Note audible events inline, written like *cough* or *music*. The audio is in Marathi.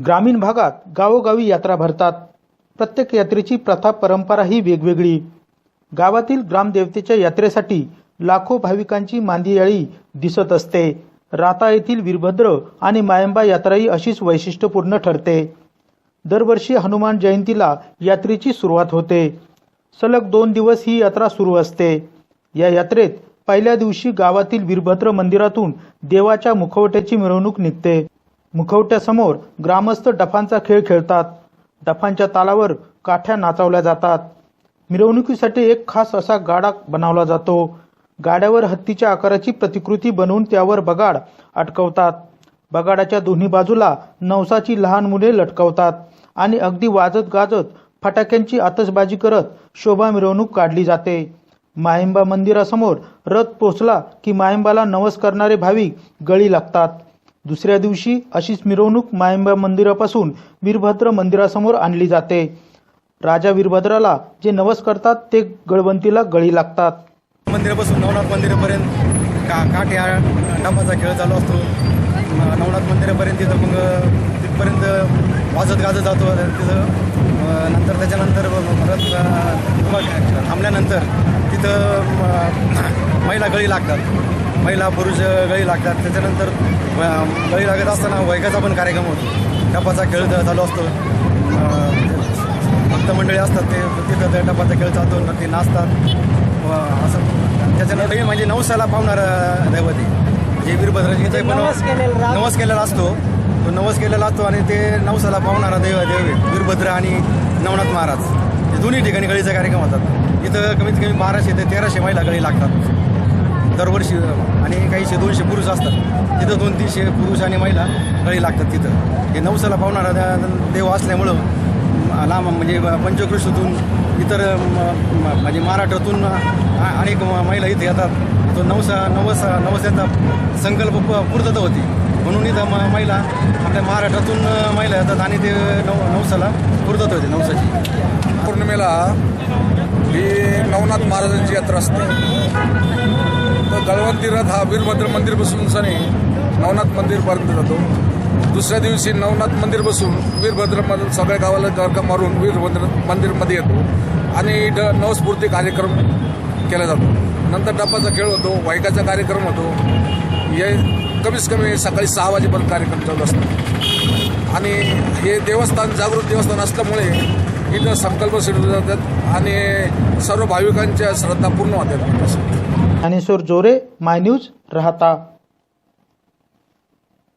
ग्रामीण भागात गावोगावी यात्रा भरतात. प्रत्येक यात्रेची प्रथा परंपरा ही वेगवेगळी. गावातील ग्रामदेवतेच्या यात्रेसाठी लाखो भाविकांची मांदियाळी दिसत असते. राता येथील वीरभद्र आणि मायंबा यात्राही अशीच वैशिष्ट्यपूर्ण ठरते. दरवर्षी हनुमान जयंतीला यात्रेची सुरुवात होते. सलग दोन दिवस ही यात्रा सुरू असते. या यात्रेत पहिल्या दिवशी गावातील वीरभद्र मंदिरातून देवाच्या मुखवट्याची मिरवणूक निघते. मुखवट्यासमोर ग्रामस्थ डफांचा खेळ खेळतात. डफांच्या तालावर काठ्या नाचवल्या जातात. मिरवणुकीसाठी एक खास असा गाडा बनवला जातो. गाड्यावर हत्तीच्या आकाराची प्रतिकृती बनवून त्यावर बगाड अटकवतात. बगाडाच्या दोन्ही बाजूला नवसाची लहान मुले लटकवतात आणि अगदी वाजत गाजत फटाक्यांची आतषबाजी करत शोभा मिरवणूक काढली जाते. माहिंबा मंदिरासमोर रथ पोचला की माहिंबाला नवस करणारे भाविक गळी लागतात. दुसऱ्या दिवशी अशीच मिरवणूक मायंबा मंदिरापासून वीरभद्र मंदिरासमोर आणली जाते. राजा वीरभद्राला जे नवस करतात ते गळवंतीला गळी लागतात. मंदिरापासून नवनाथ मंदिरापर्यंत का काठ या डांबाचा खेळ चालू असतो. नवनाथ मंदिरापर्यंत तिथं मग तिथपर्यंत वाजत गाजत जातो. तिथं नंतर त्याच्यानंतर परत थांबल्यानंतर तिथं *clears throat* महिला गळी लागतात. महिला पुरुष गळी लागतात. त्याच्यानंतर गळी लागत असताना वैगाचा पण कार्यक्रम होतो. डपाचा खेळ चालू असतो. अं, भक्त मंडळी असतात ते तिथं ते डपाचा खेळ चालतो ते नाचतात. असं. त्याच्यानंतर म्हणजे नवसाला पावणार दैवत. म्हणजे वीरभद्राजीचं पण नवस केलेला असतो. तो नवस केलेला असतो आणि ते नवसाला पावणारा देव देव वीरभद्र आणि नवनाथ महाराज. हे दोन्ही ठिकाणी गळीचे कार्यक्रम होतात. इथं कमीत कमी बाराशे ते तेराशे महिला गळी लागतात. दरवर्षी आणि काहीशे दोनशे पुरुष असतात. तिथं दोन तीनशे पुरुष आणि महिला गळी लागतात तिथं. हे नवसाला पावणारा देव असल्यामुळं लांब म्हणजे पंचकृषीतून इतर म्हणजे महाराष्ट्रातून अनेक म- महिला इथे येतात. तो नवसा नवस नवसाचा संकल्प पूर्तता होती. म्हणून इथं म- महिला आपल्या महाराष्ट्रातून महिला येतात आणि ते नव नवसाला पूर्तता होते नवसाची. पौर्णिमेला ही नवनाथ महाराजांची यात्रा असते. तर रथ हा वीरभद्र बसून सनी नवनाथ मंदिरपर्यंत जातो. दुसऱ्या दिवशी नवनाथ मंदिर बसून वीरभद्र सगळ्या गावाला दरका मारून वीरभद्र मंदिरमध्ये येतो आणि इथं नवस्फूर्ती कार्यक्रम केला जातो. नंतर डपाचा खेळ होतो वायकाचा कार्यक्रम होतो. हे कमीत कमी सकाळी सहा वाजेपर्यंत कार्यक्रम चालू असतो. आणि हे देवस्थान जागृत देवस्थान असल्यामुळे इथं संकल्प सिडले जातात आणि सर्व भाविकांच्या श्रद्धा पूर्ण होतात. ज्ञानेश्वर जोरे माय न्यूज राहता.